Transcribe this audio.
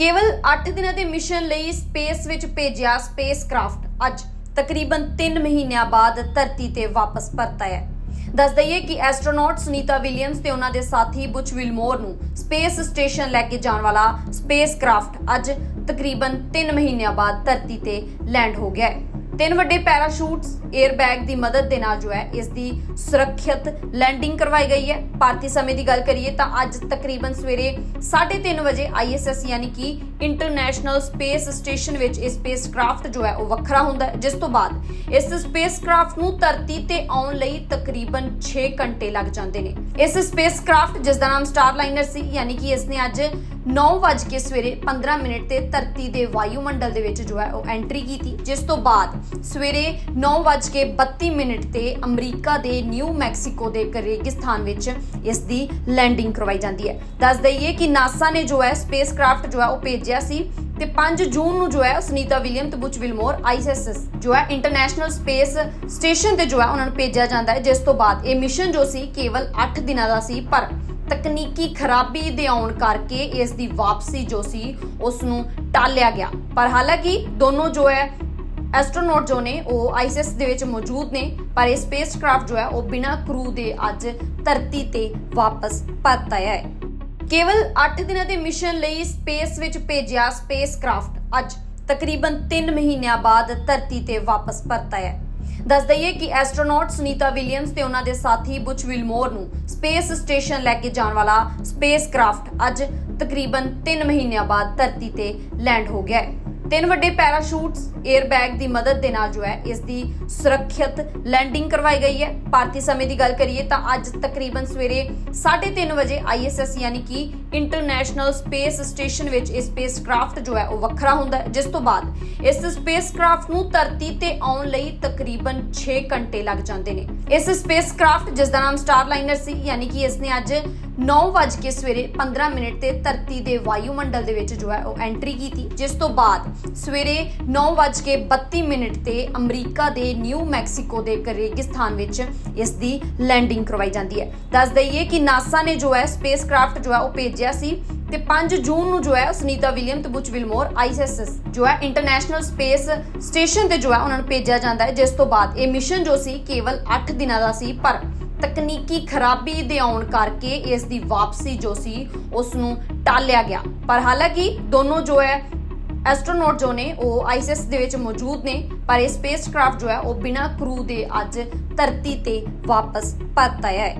ਕੇਵਲ 8 ਦਿਨਾਂ ਦੇ ਮਿਸ਼ਨ ਲਈ ਸਪੇਸ ਵਿੱਚ ਭੇਜਿਆ ਸਪੇਸਕ੍ਰਾਫਟ ਅੱਜ ਤਕਰੀਬਨ 3 ਮਹੀਨਿਆਂ ਬਾਅਦ ਧਰਤੀ ਤੇ ਵਾਪਸ ਪਰਤਾ ਹੈ। ਦੱਸ ਦਈਏ ਕਿ ਐਸਟਰੋਨੌਟ ਸੁਨੀਤਾ ਵਿਲੀਅਮਸ ਤੇ ਉਹਨਾਂ ਦੇ ਸਾਥੀ ਬੁਚ ਵਿਲਮੋਰ ਨੂੰ ਸਪੇਸ ਸਟੇਸ਼ਨ ਲੈ ਕੇ ਜਾਣ ਵਾਲਾ ਸਪੇਸਕ੍ਰਾਫਟ ਅੱਜ ਤਕਰੀਬਨ 3 ਮਹੀਨਿਆਂ ਬਾਅਦ ਧਰਤੀ ਤੇ ਲੈਂਡ ਹੋ ਗਿਆ ਹੈ। ਤਿੰਨ ਵੱਡੇ ਪੈਰਾਸ਼ੂਟਸ 에ਅਰ ਦੀ ਮਦਦ ਦੇ ਨਾਲ ਜੋ ਹੈ, ਇਸ ਦੀ ਸੁਰੱਖਿਅਤ ਲੈਂਡਿੰਗ ਕਰਵਾਈ ਗਈ ਹੈ। ਭਾਰਤੀ ਸਮੇਂ ਦੀ ਗੱਲ ਕਰੀਏ ਤਾਂ ਅੱਜ ਤਕਰੀਬਨ ਸਵੇਰੇ 3:30 ਵਜੇ ISS ਯਾਨੀ ਕਿ ਇੰਟਰਨੈਸ਼ਨਲ ਸਪੇਸ ਸਟੇਸ਼ਨ ਵਿੱਚ ਇਹ ਸਪੇਸਕ੍ਰਾਫਟ ਜੋ ਹੈ, ਉਹ ਵੱਖਰਾ ਹੁੰਦਾ ਹੈ, ਜਿਸ ਤੋਂ ਬਾਅਦ ਇਸ ਸਪੇਸਕ੍ਰਾਫਟ ਨੂੰ ਧਰਤੀ ਤੇ ਆਉਣ ਲਈ ਤਕਰੀਬਨ 6 ਘੰਟੇ ਲੱਗ ਜਾਂਦੇ ਨੇ। ਇਸ ਸਪੇਸਕ੍ਰਾਫਟ ਜਿਸ ਦਾ ਨਾਮ ਸਟਾਰਲਾਈਨਰ ਸੀ, ਯਾਨੀ ਕਿ ਇਸ ਨੇ ਅੱਜ 9 ਵਜੇ ਕੇ ਸਵੇਰੇ 15 ਮਿੰਟ ਤੇ ਧਰਤੀ ਦੇ ਵਾਯੂਮੰਡਲ ਦੇ ਵਿੱਚ ਜੋ ਹੈ ਉਹ ਐਂਟਰੀ ਕੀਤੀ, ਜਿਸ ਤੋਂ ਬਾਅਦ ਸਵੇਰੇ 9 ਵਜੇ ਕੇ 32 ਮਿੰਟ ਤੇ ਅਮਰੀਕਾ ਦੇ ਨਿਊ ਮੈਕਸੀਕੋ ਦੇ ਇੱਕ ਰੇਗਿਸਤਾਨ ਵਿੱਚ ਇਸ ਦੀ ਲੈਂਡਿੰਗ ਕਰਵਾਈ ਜਾਂਦੀ ਹੈ। ਦੱਸ ਦਈਏ ਕਿ ਨਾਸਾ ਨੇ ਜੋ ਹੈ ਸਪੇਸਕ੍ਰਾਫਟ ਜੋ ਹੈ ਉਹ ਭੇਜਿਆ ਸੀ ਤੇ 5 ਜੂਨ ਨੂੰ ਜੋ ਹੈ ਸੁਨੀਤਾ ਵਿਲੀਅਮ ਤੇ ਬੁਚ ਵਿਲਮੋਰ ਆਈਐਸਐਸ ਜੋ ਹੈ ਇੰਟਰਨੈਸ਼ਨਲ ਸਪੇਸ ਸਟੇਸ਼ਨ ਤੇ ਜੋ ਹੈ ਉਹਨਾਂ ਨੂੰ ਭੇਜਿਆ ਜਾਂਦਾ ਹੈ, ਜਿਸ ਤੋਂ ਬਾਅਦ ਇਹ ਮਿਸ਼ਨ ਜੋ ਸੀ ਕੇਵਲ 8 ਦਿਨਾਂ ਦਾ ਸੀ, ਪਰ ਤਕਨੀਕੀ ਖਰਾਬੀ ਦੇ ਆਉਣ ਕਰਕੇ ਇਸ ਦੀ ਵਾਪਸੀ ਜੋ ਸੀ ਉਸ ਨੂੰ ਟਾਲਿਆ ਗਿਆ। ਪਰ ਹਾਲਾਂਕਿ ਦੋਨੋਂ ਜੋ ਹੈ ਐਸਟਰੋਨੌਟ ਜੋ ਨੇ, ਉਹ ਆਈਐਸਐਸ ਦੇ ਵਿੱਚ ਮੌਜੂਦ ਨੇ, ਪਰ ਇਹ ਸਪੇਸਕ੍ਰਾਫਟ ਜੋ ਹੈ, ਉਹ ਬਿਨਾਂ ਕਰੂ ਦੇ ਅੱਜ ਧਰਤੀ ਤੇ ਵਾਪਸ ਪਰਤ ਆਇਆ ਹੈ। ਕੇਵਲ 8 ਦਿਨਾਂ ਦੇ ਮਿਸ਼ਨ ਲਈ ਸਪੇਸ ਵਿੱਚ ਭੇਜਿਆ ਸਪੇਸਕ੍ਰਾਫਟ ਅੱਜ ਤਕਰੀਬਨ 3 ਮਹੀਨਿਆਂ ਬਾਅਦ ਧਰਤੀ ਤੇ ਵਾਪਸ ਪਰਤ ਆਇਆ ਹੈ। ਦੱਸ ਦਈਏ ਕਿ ਐਸਟਰੋਨੌਟ ਸੁਨੀਤਾ ਵਿਲੀਅਮਸ ਤੇ ਉਹਨਾਂ ਦੇ ਸਾਥੀ ਬੁਚ ਵਿਲਮੋਰ ਨੂੰ ਸਪੇਸ ਸਟੇਸ਼ਨ ਲੈ ਕੇ ਜਾਣ ਵਾਲਾ ਸਪੇਸ ਸਪੇਸਕ੍ਰਾਫਟ ਅੱਜ ਤਕਰੀਬਨ 3 ਮਹੀਨਿਆਂ ਬਾਅਦ ਧਰਤੀ ਤੇ ਲੈਂਡ ਹੋ ਗਿਆ ਹੈ। ਤਿੰਨ ਵੱਡੇ ਪੈਰਾਸ਼ੂਟਸ 에ਅਰ ਦੀ ਮਦਦ ਦੇ ਨਾਲ ਜੋ ਹੈ, ਇਸ ਦੀ ਸੁਰੱਖਿਅਤ ਲੈਂਡਿੰਗ ਕਰਵਾਈ ਗਈ ਹੈ। ਭਾਰਤੀ ਸਮੇਂ ਦੀ ਗੱਲ ਕਰੀਏ ਤਾਂ ਅੱਜ ਤਕਰੀਬਨ ਸਵੇਰੇ 3:30 ਵਜੇ ISS ਯਾਨੀ ਕਿ ਇੰਟਰਨੈਸ਼ਨਲ ਸਪੇਸ ਸਟੇਸ਼ਨ ਵਿੱਚ ਇਹ ਸਪੇਸਕ੍ਰਾਫਟ ਜੋ ਹੈ, ਉਹ ਵੱਖਰਾ ਹੁੰਦਾ ਹੈ, ਜਿਸ ਤੋਂ ਬਾਅਦ ਇਸ ਸਪੇਸਕ੍ਰਾਫਟ ਨੂੰ ਧਰਤੀ ਤੇ ਆਉਣ ਲਈ ਤਕਰੀਬਨ 6 ਘੰਟੇ ਲੱਗ ਜਾਂਦੇ ਨੇ। ਇਸ ਸਪੇਸਕ੍ਰਾਫਟ, ਜਿਸ ਦਾ ਨਾਮ ਸਟਾਰਲਾਈਨਰ ਸੀ, ਯਾਨੀ ਕਿ ਇਸ ਨੇ ਅੱਜ 9 ਸਵੇਰੇ 15 ਮਿੰਟ ਤੇ ਧਰਤੀ ਦੇ ਵਾਯੂਮੰਡਲ ਦੇ ਵਿੱਚ ਜੋ ਹੈ ਉਹ ਐਂਟਰੀ ਕੀਤੀ, ਜਿਸ ਤੋਂ ਬਾਅਦ ਸਵੇਰੇ 9 ਵਜੇ ਕੇ 32 ਮਿੰਟ ਤੇ ਅਮਰੀਕਾ ਦੇ ਨਿਊ ਮੈਕਸੀਕੋ ਦੇ ਇੱਕ ਰੇਗਿਸਤਾਨ ਵਿੱਚ ਇਸ ਦੀ ਲੈਂਡਿੰਗ ਕਰਵਾਈ ਜਾਂਦੀ ਹੈ। ਦੱਸ ਦਈਏ ਕਿ ਨਾਸਾ ਨੇ ਜੋ ਹੈ ਸਪੇਸਕ੍ਰਾਫਟ ਜੋ ਹੈ ਉਹ ਭੇਜਿਆ ਸੀ ਤੇ 5 ਜੂਨ ਨੂੰ ਜੋ ਹੈ ਸੁਨੀਤਾ ਵਿਲੀਅਮ ਤੇ ਬੁਚ ਵਿਲਮੋਰ ਆਈਐਸਐਸ ਜੋ ਹੈ ਇੰਟਰਨੈਸ਼ਨਲ ਸਪੇਸ ਸਟੇਸ਼ਨ ਤੇ ਜੋ ਹੈ ਉਹਨਾਂ ਨੂੰ ਭੇਜਿਆ ਜਾਂਦਾ ਹੈ। ਜਿਸ ਤੋਂ ਬਾਅਦ ਇਹ ਮਿਸ਼ਨ ਜੋ ਸੀ ਕੇਵਲ 8 ਦਿਨਾਂ ਦਾ ਸੀ, ਪਰ ਤਕਨੀਕੀ ਖਰਾਬੀ ਦੇ ਆਉਣ ਕਰਕੇ ਇਸ ਦੀ ਵਾਪਸੀ ਜੋ ਸੀ ਉਸ ਨੂੰ ਟਾਲਿਆ ਗਿਆ। ਪਰ ਹਾਲਾਂਕਿ ਦੋਨੋਂ ਜੋ ਹੈ ਐਸਟਰੋਨੌਟ ਜੋ ਨੇ, ਉਹ ਆਈਐਸਐਸ ਦੇ ਵਿੱਚ ਮੌਜੂਦ ਨੇ, ਪਰ ਇਹ ਸਪੇਸਕ੍ਰਾਫਟ ਜੋ ਹੈ, ਉਹ ਬਿਨਾਂ ਕਰੂ ਦੇ ਅੱਜ ਧਰਤੀ ਤੇ ਵਾਪਸ ਪਰਤ ਆਇਆ ਹੈ।